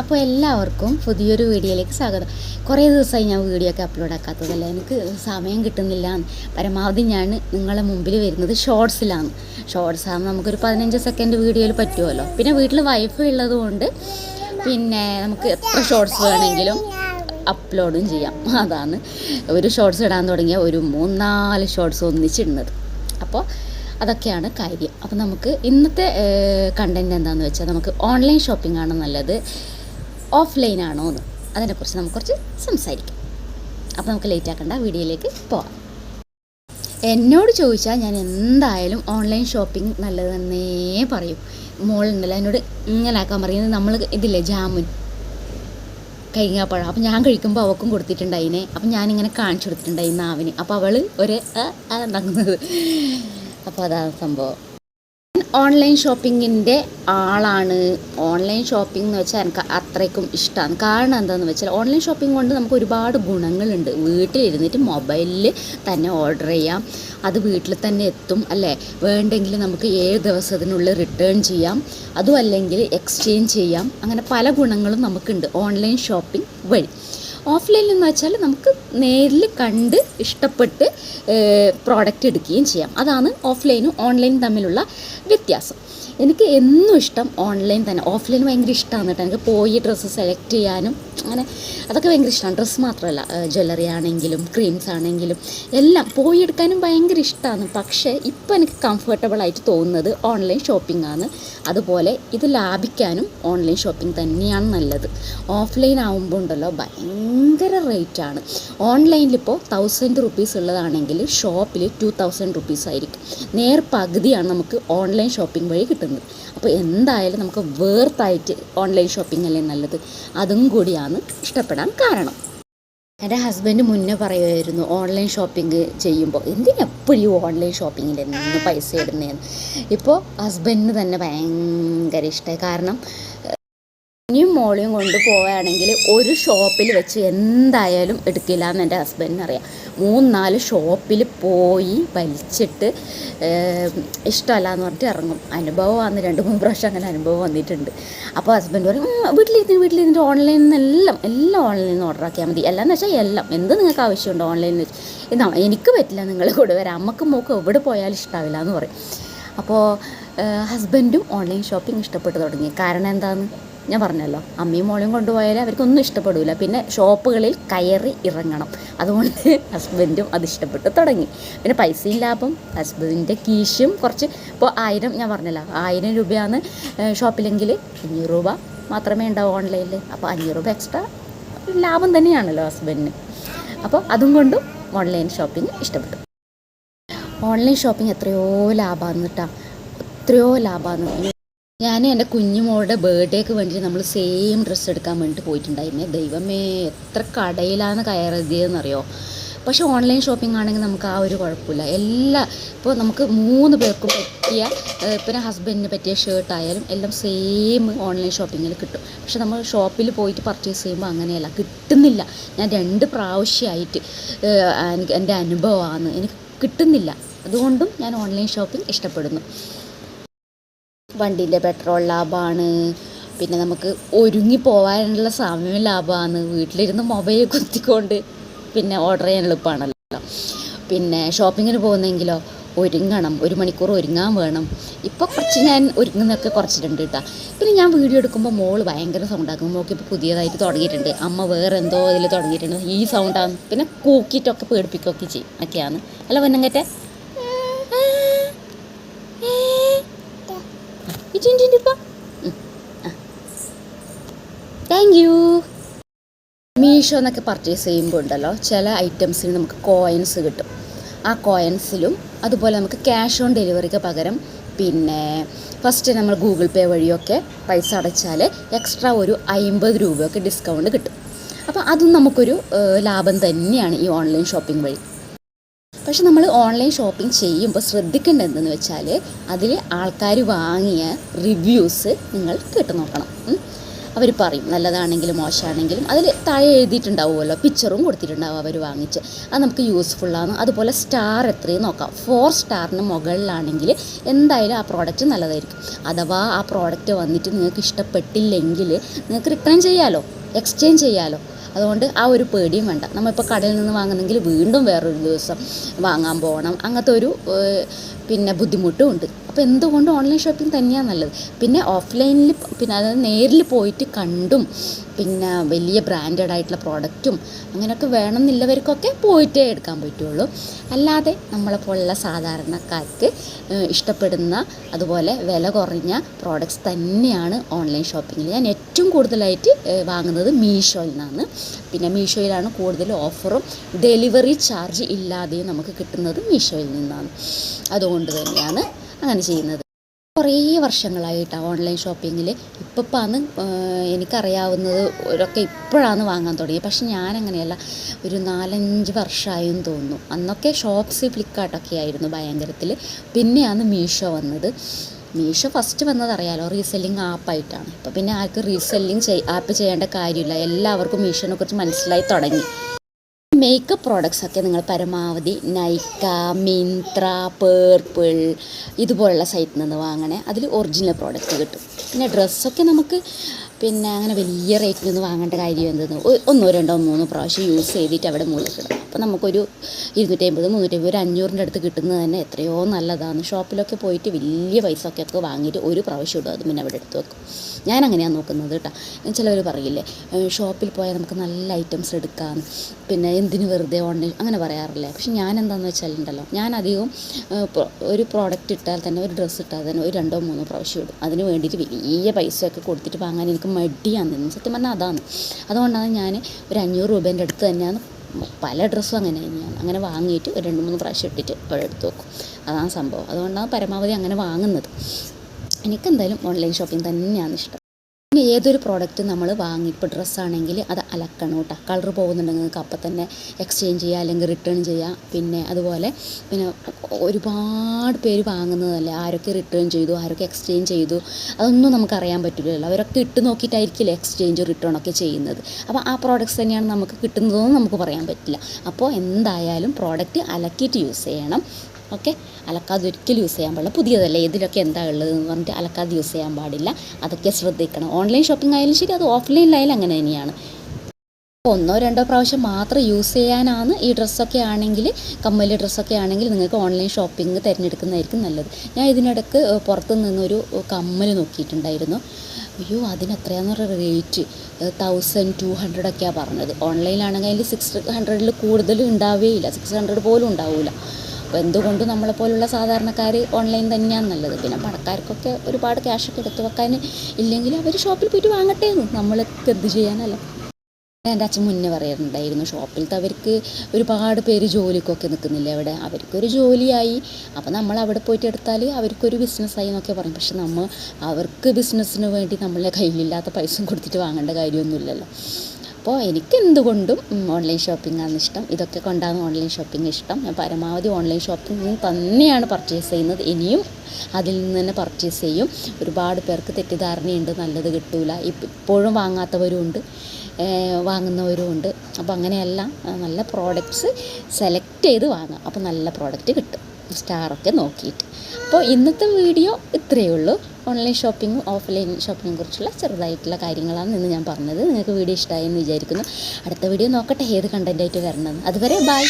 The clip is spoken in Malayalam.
അപ്പോൾ എല്ലാവർക്കും പുതിയൊരു വീഡിയോയിലേക്ക് സ്വാഗതം. കുറേ ദിവസമായി ഞാൻ വീഡിയോ ഒക്കെ അപ്ലോഡ് ആക്കാത്തതല്ല? എനിക്ക് സമയം കിട്ടുന്നില്ല. പരമാവധി ഞാൻ നിങ്ങളെ മുമ്പിൽ വരുന്നത് ഷോർട്സിലാണ് ഷോർട്സ് ആകുമ്പോൾ നമുക്കൊരു പതിനഞ്ച് സെക്കൻഡ് വീഡിയോയിൽ പറ്റുമല്ലോ. പിന്നെ വീട്ടിൽ വൈഫ് ഉള്ളതുകൊണ്ട് പിന്നെ നമുക്ക് എത്ര ഷോർട്സ് വേണമെങ്കിലും അപ്ലോഡും ചെയ്യാം. അതാണ് ഒരു ഷോർട്സ് ഇടാൻ തുടങ്ങിയ ഒരു മൂന്നാൽ ഷോർട്സ് ഒന്നിച്ചിടുന്നത്. അപ്പോൾ അതൊക്കെയാണ് കാര്യം. അപ്പോൾ നമുക്ക് ഇന്നത്തെ കണ്ടന്റ് എന്താണെന്ന് വെച്ചാൽ നമുക്ക് ഓൺലൈൻ ഷോപ്പിംഗ് ആണ് നല്ലത്. ഓഫ്ലൈൻ ആണോ എന്ന്. അതിനെക്കുറിച്ച് നമുക്ക് കുറച്ച് സംസാരിക്കാം. അപ്പോൾ നമുക്ക് ലേറ്റ് ആക്കേണ്ട വീഡിയോയിലേക്ക് പോവാം. എന്നോട് ചോദിച്ചാൽ ഞാൻ എന്തായാലും ഓൺലൈൻ ഷോപ്പിംഗ് നല്ലതെന്നേ പറയും. മോളുണ്ടല്ലോ എന്നോട് ഇങ്ങനെ ആക്കാൻ പറയുന്നത് നമ്മൾ ഇതില്ലേ ജാമുൻ? കഴിഞ്ഞപ്പോഴാണ് അപ്പം ഞാൻ കഴിക്കുമ്പോൾ അവൾക്കും കൊടുത്തിട്ടുണ്ട് അതിനെ അപ്പം ഞാനിങ്ങനെ കാണിച്ചു കൊടുത്തിട്ടുണ്ട് ഈ നാവിന്. അപ്പോൾ അവൾ ഒരു ഉണ്ടാക്കുന്നത് അപ്പോൾ അതാണ് സംഭവം. ഓൺലൈൻ ഷോപ്പിങ്ങിന്റെ ആളാണ്. ഓൺലൈൻ ഷോപ്പിംഗ് എന്ന് വെച്ചാൽ എനിക്ക് അത്രയ്ക്കും ഇഷ്ടമാണ്. കാരണം എന്താണെന്ന് വെച്ചാൽ ഓൺലൈൻ ഷോപ്പിംഗ് കൊണ്ട് നമുക്ക് ഒരുപാട് ഗുണങ്ങളുണ്ട്. വീട്ടിലിരുന്നിട്ട് മൊബൈലിൽ തന്നെ ഓർഡർ ചെയ്യാം. അത് വീട്ടിൽ തന്നെ എത്തും അല്ലേ? വേണ്ടെങ്കിൽ നമുക്ക് ഏഴ് ദിവസത്തിനുള്ളിൽ റിട്ടേൺ ചെയ്യാം. അതും അല്ലെങ്കിൽ എക്സ്ചേഞ്ച് ചെയ്യാം. അങ്ങനെ പല ഗുണങ്ങളും നമുക്കുണ്ട് ഓൺലൈൻ ഷോപ്പിംഗ് വഴി. ഓഫ്ലൈനിൽ എന്ന് വെച്ചാൽ നമുക്ക് നേരിൽ കണ്ട് ഇഷ്ടപ്പെട്ട് പ്രോഡക്റ്റ് എടുക്കുകയും ചെയ്യാം. അതാണ് ഓഫ്ലൈനും ഓൺലൈനും തമ്മിലുള്ള വ്യത്യാസം. എനിക്ക് എന്നും ഇഷ്ടം ഓൺലൈൻ തന്നെ. ഓഫ്ലൈൻ ഭയങ്കര ഇഷ്ടമാണ് കേട്ടോ. എനിക്ക് പോയി ഡ്രസ്സ് സെലക്ട് ചെയ്യാനും അങ്ങനെ അതൊക്കെ ഭയങ്കര ഇഷ്ടമാണ് ഡ്രസ്സ് മാത്രമല്ല ജ്വല്ലറി ആണെങ്കിലും ക്രീംസ് ആണെങ്കിലും എല്ലാം പോയി എടുക്കാനും ഭയങ്കര ഇഷ്ടമാണ് പക്ഷേ ഇപ്പോൾ എനിക്ക് കംഫർട്ടബിൾ ആയിട്ട് തോന്നുന്നത് ഓൺലൈൻ ഷോപ്പിംഗ് ആണ്. അതുപോലെ ഇത് ലാഭിക്കാനും ഓൺലൈൻ ഷോപ്പിംഗ് തന്നെയാണ് നല്ലത്. ഓഫ്ലൈൻ ആകുമ്പോൾ ഉണ്ടല്ലോ ഭയങ്കര റേറ്റാണ് ഓൺലൈനിൽ ഇപ്പോൾ തൗസൻഡ് റുപ്പീസ് ഉള്ളതാണെങ്കിൽ ഷോപ്പിൽ ടു തൗസൻഡ് റുപ്പീസ് ആയിരിക്കും. നേർ പകുതിയാണ് നമുക്ക് ഓൺലൈൻ ഷോപ്പിംഗ് വഴി കിട്ടുന്നത്. അപ്പോൾ എന്തായാലും നമുക്ക് വേർത്തായിട്ട് ഓൺലൈൻ ഷോപ്പിംഗ് അല്ലേ നല്ലത്? അതും കൂടിയാണ് ഇഷ്ടപ്പെടാൻ കാരണം. എന്റെ ഹസ്ബൻഡ് മുന്നേ പറയുമായിരുന്നു ഓൺലൈൻ ഷോപ്പിംഗ് ചെയ്യുമ്പോൾ എന്തിനെപ്പോഴും ഓൺലൈൻ ഷോപ്പിങ്ങിൽ നിന്ന് പൈസ ഇടുന്നതെന്ന് ഇപ്പോൾ ഹസ്ബൻഡിന് തന്നെ ഭയങ്കര ഇഷ്ടമായി കാരണം ഇനിയും മോളിയും കൊണ്ട് പോവുകയാണെങ്കിൽ ഒരു ഷോപ്പിൽ വെച്ച് എന്തായാലും എടുക്കില്ല എന്ന് എന്റെ ഹസ്ബൻഡിന് അറിയാം. മൂന്നാൽ ഷോപ്പിൽ പോയി വലിച്ചിട്ട് ഇഷ്ടമല്ല എന്ന് പറഞ്ഞിട്ട് ഇറങ്ങും. അനുഭവം വന്ന് രണ്ട് മൂന്ന് പ്രാവശ്യം അങ്ങനെ അനുഭവം വന്നിട്ടുണ്ട്. അപ്പോൾ ഹസ്ബൻഡ് പറയും വീട്ടിലിരുന്ന് വീട്ടിലിരുന്നിട്ട് ഓൺലൈനിൽ നിന്ന് എല്ലാം എല്ലാം ഓൺലൈനിൽ നിന്ന് ഓർഡർ ആക്കിയാൽ മതി. എല്ലാം എന്ന് വെച്ചാൽ എല്ലാം. എന്ത് നിങ്ങൾക്ക് ആവശ്യമുണ്ടോ ഓൺലൈനിൽ ഇതാ എനിക്ക് പറ്റില്ല നിങ്ങൾ കൂടെ വരാം അമ്മക്കും മോക്കും എവിടെ പോയാലും ഇഷ്ടാവില്ല എന്ന് പറയും. അപ്പോൾ ഹസ്ബൻഡും ഓൺലൈൻ ഷോപ്പിംഗ് ഇഷ്ടപ്പെട്ടു തുടങ്ങി. കാരണം എന്താണെന്ന് ഞാൻ പറഞ്ഞല്ലോ അമ്മയും മോളും കൊണ്ടുപോയാൽ അവർക്കൊന്നും ഇഷ്ടപ്പെടില്ല പിന്നെ ഷോപ്പുകളിൽ കയറി ഇറങ്ങണം. അതുകൊണ്ട് ഹസ്ബൻഡും അത് ഇഷ്ടപ്പെട്ട് തുടങ്ങി. പിന്നെ പൈസയും ലാഭം ഹസ്ബൻഡിന്റെ കീശും കുറച്ച്. ഇപ്പോൾ ആയിരം ഞാൻ പറഞ്ഞല്ലോ ആയിരം രൂപയാണ് ഷോപ്പിലെങ്കിൽ അഞ്ഞൂറ് രൂപ മാത്രമേ ഉണ്ടാവൂ ഓൺലൈനിൽ. അപ്പോൾ അഞ്ഞൂറ് രൂപ എക്സ്ട്രാ ലാഭം തന്നെയാണല്ലോ ഹസ്ബൻഡിന്. അപ്പോൾ അതും കൊണ്ടും ഓൺലൈൻ ഷോപ്പിംഗ് ഇഷ്ടപ്പെട്ടു. ഓൺലൈൻ ഷോപ്പിംഗ് എത്രയോ ലാഭമാണ് കേട്ടോ. എത്രയോ ലാഭമാണ്. ഞാൻ എന്റെ കുഞ്ഞുമോളുടെ ബർത്ത്ഡേക്ക് വേണ്ടിയിട്ട് നമ്മൾ സെയിം ഡ്രസ്സ് എടുക്കാൻ വേണ്ടിയിട്ട് പോയിട്ടുണ്ടായിരുന്നു. ദൈവമേ എത്ര കടയിലാണ് കയറിയതെന്നറിയോ? പക്ഷേ ഓൺലൈൻ ഷോപ്പിംഗ് ആണെങ്കിൽ നമുക്ക് ആ ഒരു കുഴപ്പമില്ല. എല്ലാ ഇപ്പോൾ നമുക്ക് മൂന്ന് പേർക്കും പറ്റിയ പിന്നെ ഹസ്ബൻഡിന് പറ്റിയ ഷർട്ടായാലും എല്ലാം സെയിം ഓൺലൈൻ ഷോപ്പിങ്ങിൽ കിട്ടും. പക്ഷെ നമ്മൾ ഷോപ്പിൽ പോയിട്ട് പർച്ചേസ് ചെയ്യുമ്പോൾ അങ്ങനെയല്ല. കിട്ടുന്നില്ല. ഞാൻ രണ്ട് പ്രാവശ്യമായിട്ട് എന്റെ അനുഭവമാണ്. എനിക്ക് കിട്ടുന്നില്ല. അതുകൊണ്ടും ഞാൻ ഓൺലൈൻ ഷോപ്പിംഗ് ഇഷ്ടപ്പെടുന്നു. വണ്ടിയിലെ പെട്രോൾ ലാഭമാണ് പിന്നെ നമുക്ക് ഒരുങ്ങി പോകാനുള്ള സമയം ലാഭമാണ് വീട്ടിലിരുന്ന് മൊബൈൽ കുത്തിക്കൊണ്ട് പിന്നെ ഓർഡർ ചെയ്യാൻ എളുപ്പമാണല്ലോ പിന്നെ ഷോപ്പിങ്ങിന് പോകുന്നെങ്കിലോ ഒരുങ്ങണം. ഒരു മണിക്കൂർ ഒരുങ്ങാൻ വേണം. ഇപ്പോൾ കുറച്ച് ഞാൻ ഒരുങ്ങുന്നൊക്കെ കുറച്ചിട്ടുണ്ട് കേട്ടോ പിന്നെ ഞാൻ വീഡിയോ എടുക്കുമ്പോൾ മോൾ ഭയങ്കര സൗണ്ടാക്കും മോൾക്ക് ഇപ്പോൾ പുതിയതായിട്ട് തുടങ്ങിയിട്ടുണ്ട്. അമ്മ വേറെ എന്തോ ഇതിൽ തുടങ്ങിയിട്ടുണ്ട്. ഈ സൗണ്ടാണ് പിന്നെ കൂക്കിയിട്ടൊക്കെ പേടിപ്പിക്കുകയൊക്കെ ചെയ്യും. ഒക്കെയാണ്. അല്ല പൊന്നങ്കറ്റെ താങ്ക് യു മീഷോ എന്നൊക്കെ പർച്ചേസ് ചെയ്യുമ്പോൾ ഉണ്ടല്ലോ ചില ഐറ്റംസിന് നമുക്ക് കോയിൻസ് കിട്ടും. ആ കോയിൻസിലും അതുപോലെ നമുക്ക് ക്യാഷ് ഓൺ ഡെലിവറിക്ക് പകരം പിന്നെ ഫസ്റ്റ് നമ്മൾ ഗൂഗിൾ പേ വഴിയൊക്കെ പൈസ അടച്ചാൽ എക്സ്ട്രാ ഒരു അമ്പത് രൂപയൊക്കെ ഡിസ്കൗണ്ട് കിട്ടും. അപ്പോൾ അതും നമുക്കൊരു ലാഭം തന്നെയാണ് ഈ ഓൺലൈൻ ഷോപ്പിംഗ് വഴി. പക്ഷെ നമ്മൾ ഓൺലൈൻ ഷോപ്പിംഗ് ചെയ്യുമ്പോൾ ശ്രദ്ധിക്കേണ്ടത് എന്തെന്ന് വെച്ചാൽ അതിൽ ആൾക്കാർ വാങ്ങിയ റിവ്യൂസ് നിങ്ങൾ കേട്ടു നോക്കണം. അവർ പറയും നല്ലതാണെങ്കിലും മോശമാണെങ്കിലും അതിൽ താഴെ എഴുതിയിട്ടുണ്ടാവുമല്ലോ പിക്ചറും കൊടുത്തിട്ടുണ്ടാവും അവർ വാങ്ങിച്ച്. അത് നമുക്ക് യൂസ്ഫുള്ളാണ് അതുപോലെ സ്റ്റാർ എത്രയും നോക്കാം. ഫോർ സ്റ്റാറിന് മുകളിലാണെങ്കിൽ എന്തായാലും ആ പ്രോഡക്റ്റ് നല്ലതായിരിക്കും. അഥവാ ആ പ്രോഡക്റ്റ് വന്നിട്ട് നിങ്ങൾക്ക് ഇഷ്ടപ്പെട്ടില്ലെങ്കിൽ നിങ്ങൾക്ക് റിട്ടേൺ ചെയ്യാമല്ലോ എക്സ്ചേഞ്ച് ചെയ്യാമല്ലോ അതുകൊണ്ട് ആ ഒരു പേടിയും വേണ്ട. നമ്മളിപ്പോൾ കടയിൽ നിന്ന് വാങ്ങുന്നെങ്കിൽ വീണ്ടും വേറൊരു ദിവസം വാങ്ങാൻ പോകണം അങ്ങനത്തെ ഒരു പിന്നെ ബുദ്ധിമുട്ടും ഉണ്ട്. അപ്പോൾ എന്തുകൊണ്ട് ഓൺലൈൻ ഷോപ്പിംഗ് തന്നെയാണ് നല്ലത്? പിന്നെ ഓഫ്ലൈനിൽ പിന്നെ അതായത് നേരിൽ പോയിട്ട് കണ്ടും പിന്നെ വലിയ ബ്രാൻഡഡ് ആയിട്ടുള്ള പ്രോഡക്റ്റും അങ്ങനെയൊക്കെ വേണമെന്നില്ലവർക്കൊക്കെ പോയിട്ടേ എടുക്കാൻ പറ്റുള്ളൂ. അല്ലാതെ നമ്മളെപ്പോലുള്ള സാധാരണക്കാർക്ക് ഇഷ്ടപ്പെടുന്ന അതുപോലെ വില കുറഞ്ഞ പ്രോഡക്റ്റ്സ് തന്നെയാണ് ഓൺലൈൻ ഷോപ്പിങ്ങിൽ ഞാൻ ഏറ്റവും കൂടുതലായിട്ട് വാങ്ങുന്നത് മീഷോയിൽ നിന്നാണ് പിന്നെ മീഷോയിലാണ് കൂടുതൽ ഓഫറും ഡെലിവറി ചാർജ് ഇല്ലാതെയും നമുക്ക് കിട്ടുന്നത് മീഷോയിൽ നിന്നാണ്. അതുകൊണ്ട് തന്നെയാണ് അങ്ങനെ ചെയ്യുന്നത്. കുറേ വർഷങ്ങളായിട്ടാണ് ഓൺലൈൻ ഷോപ്പിങ്ങിൽ ഇപ്പപ്പാന്ന് എനിക്കറിയാവുന്നത് ഒരൊക്കെ ഇപ്പോഴാണ് വാങ്ങാൻ തുടങ്ങിയത് പക്ഷെ ഞാനങ്ങനെയല്ല ഒരു നാലഞ്ച് വർഷമായെന്ന് തോന്നുന്നു. അന്നൊക്കെ ഷോപ്സ് ഫ്ലിപ്കാർട്ടൊക്കെ ആയിരുന്നു ഭയങ്കരത്തിൽ പിന്നെയാണ് മീഷോ വന്നത്. മീഷോ ഫസ്റ്റ് വന്നതറിയാലോ റീസെല്ലിംഗ് ആപ്പായിട്ടാണ്. ഇപ്പോൾ പിന്നെ ആർക്കും റീസെല്ലിംഗ് ആപ്പ് ചെയ്യേണ്ട കാര്യമില്ല. എല്ലാവർക്കും മീഷോനെ കുറിച്ച് മനസ്സിലായി തുടങ്ങി. മേക്കപ്പ് പ്രോഡക്റ്റ്സ് ഒക്കെ നിങ്ങൾ പരമാവധി നൈക്ക മിന്ത്ര പേർപ്പിൾ ഇതുപോലുള്ള സൈറ്റിൽ നിന്ന് വാങ്ങണേ. അതിൽ ഒറിജിനൽ പ്രോഡക്റ്റ് കിട്ടും. പിന്നെ ഡ്രസ്സൊക്കെ നമുക്ക് പിന്നെ അങ്ങനെ വലിയ റേറ്റിനൊന്നും വാങ്ങേണ്ട കാര്യം എന്തെന്ന് ഒന്നോ രണ്ടോ മൂന്നോ പ്രാവശ്യം യൂസ് ചെയ്തിട്ട് അവിടെ മൂലക്കിടും അപ്പോൾ നമുക്കൊരു ഇരുന്നൂറ്റമ്പത് മുന്നൂറ്റമ്പത് ഒരു അഞ്ഞൂറിന്റെ അടുത്ത് കിട്ടുന്നത് തന്നെ എത്രയോ നല്ലതാണ്. ഷോപ്പിലൊക്കെ പോയിട്ട് വലിയ പൈസ ഒക്കെ ഒക്കെ വാങ്ങിയിട്ട് ഒരു പ്രാവശ്യം ഇടും. അത് പിന്നെ അവിടെ എടുത്ത് വെക്കും. ഞാൻ അങ്ങനെയാണ് നോക്കുന്നത് കേട്ടോ. ചിലവർ പറയില്ലേ ഷോപ്പിൽ പോയാൽ നമുക്ക് നല്ല ഐറ്റംസ് എടുക്കാം പിന്നെ എന്തിന് വെറുതെ ഓൺലൈൻ അങ്ങനെ പറയാറില്ലേ. പക്ഷെ ഞാൻ എന്താണെന്ന് വെച്ചാലുണ്ടല്ലോ ഞാൻ അധികവും ഒരു പ്രോഡക്റ്റ് ഇട്ടാൽ തന്നെ ഒരു ഡ്രസ്സ് ഇട്ടാൽ തന്നെ ഒരു രണ്ടോ മൂന്നോ പ്രാവശ്യം ഇടും. അതിന് വേണ്ടിയിട്ട് വലിയ പൈസയൊക്കെ കൊടുത്തിട്ട് വാങ്ങാൻ എനിക്ക് മടിയാണ്. നിന്ന് സത്യം പറഞ്ഞാൽ അതാണ്. അതുകൊണ്ടാണ് ഞാൻ ഒരു അഞ്ഞൂറ് രൂപേന്റെ അടുത്ത് തന്നെയാണ് പല ഡ്രസ്സും അങ്ങനെ തന്നെയാണ്. അങ്ങനെ വാങ്ങിയിട്ട് ഒരു രണ്ട് മൂന്ന് പ്രാവശ്യം ഇട്ടിട്ട് അവിടെ എടുത്ത് വെക്കും. അതാണ് സംഭവം. അതുകൊണ്ടാണ് പരമാവധി അങ്ങനെ വാങ്ങുന്നത്. എനിക്കെന്തായാലും ഓൺലൈൻ ഷോപ്പിംഗ് തന്നെയാണ് ഇഷ്ടം. പിന്നെ ഏതൊരു പ്രോഡക്റ്റ് നമ്മൾ വാങ്ങി ഇപ്പോൾ ഡ്രസ്സാണെങ്കിൽ അത് അലക്കണം കേട്ടോ കളർ പോകുന്നുണ്ടെങ്കിൽ നിങ്ങൾക്ക് അപ്പം തന്നെ എക്സ്ചേഞ്ച് ചെയ്യുക അല്ലെങ്കിൽ റിട്ടേൺ ചെയ്യുക പിന്നെ അതുപോലെ പിന്നെ ഒരുപാട് പേര് വാങ്ങുന്നതല്ലേ? ആരൊക്കെ റിട്ടേൺ ചെയ്തു ആരൊക്കെ എക്സ്ചേഞ്ച് ചെയ്തു? അതൊന്നും നമുക്ക് അറിയാൻ പറ്റില്ലല്ലോ. അവരൊക്കെ ഇട്ട് നോക്കിയിട്ടായിരിക്കില്ല എക്സ്ചേഞ്ച് റിട്ടേൺ ഒക്കെ ചെയ്യുന്നത്. അപ്പോൾ ആ പ്രോഡക്റ്റ്സ് തന്നെയാണ് നമുക്ക് കിട്ടുന്നതെന്ന് നമുക്ക് പറയാൻ പറ്റില്ല. അപ്പോൾ എന്തായാലും പ്രോഡക്റ്റ് അലക്കിയിട്ട് യൂസ് ചെയ്യണം. ഓക്കെ? അലക്കാതെ ഒരിക്കലും യൂസ് ചെയ്യാൻ പാടില്ല. പുതിയതല്ലേ ഇതിലൊക്കെ എന്താ ഉള്ളത് എന്ന് പറഞ്ഞിട്ട് അലക്കാതെ യൂസ് ചെയ്യാൻ പാടില്ല. അതൊക്കെ ശ്രദ്ധിക്കണം. ഓൺലൈൻ ഷോപ്പിംഗ് ആയാലും ശരി അത് ഓഫ്ലൈനിലായാലും അങ്ങനെ തന്നെയാണ്. ഒന്നോ രണ്ടോ പ്രാവശ്യം മാത്രം യൂസ് ചെയ്യാനാണ് ഈ ഡ്രസ്സൊക്കെ ആണെങ്കിൽ കമ്മൽ ഡ്രസ്സൊക്കെ ആണെങ്കിൽ നിങ്ങൾക്ക് ഓൺലൈൻ ഷോപ്പിംഗ് തിരഞ്ഞെടുക്കുന്നതായിരിക്കും നല്ലത്. ഞാൻ ഇതിനിടക്ക് പുറത്ത് നിന്നൊരു കമ്മൽ നോക്കിയിട്ടുണ്ടായിരുന്നു. അയ്യോ അതിന് എത്രയാന്ന് പറയുക റേറ്റ് തൗസൻഡ് ടു ഹൺഡ്രഡ് ഒക്കെയാണ് പറഞ്ഞത്. ഓൺലൈനിലാണെങ്കിൽ അതിൽ സിക്സ് ഹൺഡ്രഡിൽ കൂടുതൽ ഉണ്ടാവുകയില്ല സിക്സ് ഹൺഡ്രഡ് പോലും ഉണ്ടാവില്ല അപ്പോൾ എന്തുകൊണ്ടും നമ്മളെപ്പോലുള്ള സാധാരണക്കാർ ഓൺലൈൻ തന്നെയാണ് നല്ലത്? പിന്നെ പണക്കാർക്കൊക്കെ ഒരുപാട് ക്യാഷൊക്കെ എടുത്തു വെക്കാൻ ഇല്ലെങ്കിൽ അവർ ഷോപ്പിൽ പോയിട്ട് വാങ്ങട്ടെ എന്ന് നമ്മൾക്ക് എന്ത് ചെയ്യാനല്ല? എന്റെ അച്ഛൻ മുന്നേ പറയാറുണ്ടായിരുന്നു ഷോപ്പിലത്തെ അവർക്ക് ഒരുപാട് പേര് ജോലിക്കൊക്കെ നിൽക്കുന്നില്ല അവിടെ? അവർക്കൊരു ജോലിയായി. അപ്പോൾ നമ്മൾ അവിടെ പോയിട്ട് എടുത്താൽ അവർക്കൊരു ബിസിനസ്സായി എന്നൊക്കെ പറയും. പക്ഷെ നമ്മൾ അവർക്ക് ബിസിനസ്സിന് വേണ്ടി നമ്മളെ കയ്യിലില്ലാത്ത പൈസ കൊടുത്തിട്ട് വാങ്ങേണ്ട കാര്യമൊന്നുമില്ലല്ലോ. അപ്പോൾ എനിക്ക് എന്തുകൊണ്ടും ഓൺലൈൻ ഷോപ്പിംഗ് ആണ് ഇഷ്ടം. ഇതൊക്കെ കൊണ്ടാണ് ഓൺലൈൻ ഷോപ്പിംഗ് ഇഷ്ടം. ഞാൻ പരമാവധി ഓൺലൈൻ ഷോപ്പിംഗ് തന്നെയാണ് പർച്ചേസ് ചെയ്യുന്നത്. ഇനിയും അതിൽ നിന്ന് തന്നെ പർച്ചേസ് ചെയ്യും. ഒരുപാട് പേർക്ക് തെറ്റിദ്ധാരണയുണ്ട്. നല്ലത് കിട്ടൂല. ഇപ്പ- ഇപ്പോഴും വാങ്ങാത്തവരും ഉണ്ട്. വാങ്ങുന്നവരും ഉണ്ട്. അപ്പോൾ അങ്ങനെയല്ല നല്ല പ്രോഡക്റ്റ്സ് സെലക്ട് ചെയ്ത് വാങ്ങാം അപ്പോൾ നല്ല പ്രോഡക്റ്റ് കിട്ടും. സ്റ്റാറൊക്കെ നോക്കിയിട്ട്. അപ്പോൾ ഇന്നത്തെ വീഡിയോ ഇത്രയേ ഉള്ളൂ. ഓൺലൈൻ ഷോപ്പിംഗും ഓഫ്ലൈൻ ഷോപ്പിങ്ങിനെ കുറിച്ചുള്ള ചെറുതായിട്ടുള്ള കാര്യങ്ങളാണ് ഇന്ന് ഞാൻ പറഞ്ഞത്. നിങ്ങൾക്ക് വീഡിയോ ഇഷ്ടമായി എന്ന് വിചാരിക്കുന്നു. അടുത്ത വീഡിയോ നോക്കട്ടെ. ഏത് കണ്ടന്റായിട്ട് വരണമെന്ന്. അതുവരെ ബൈ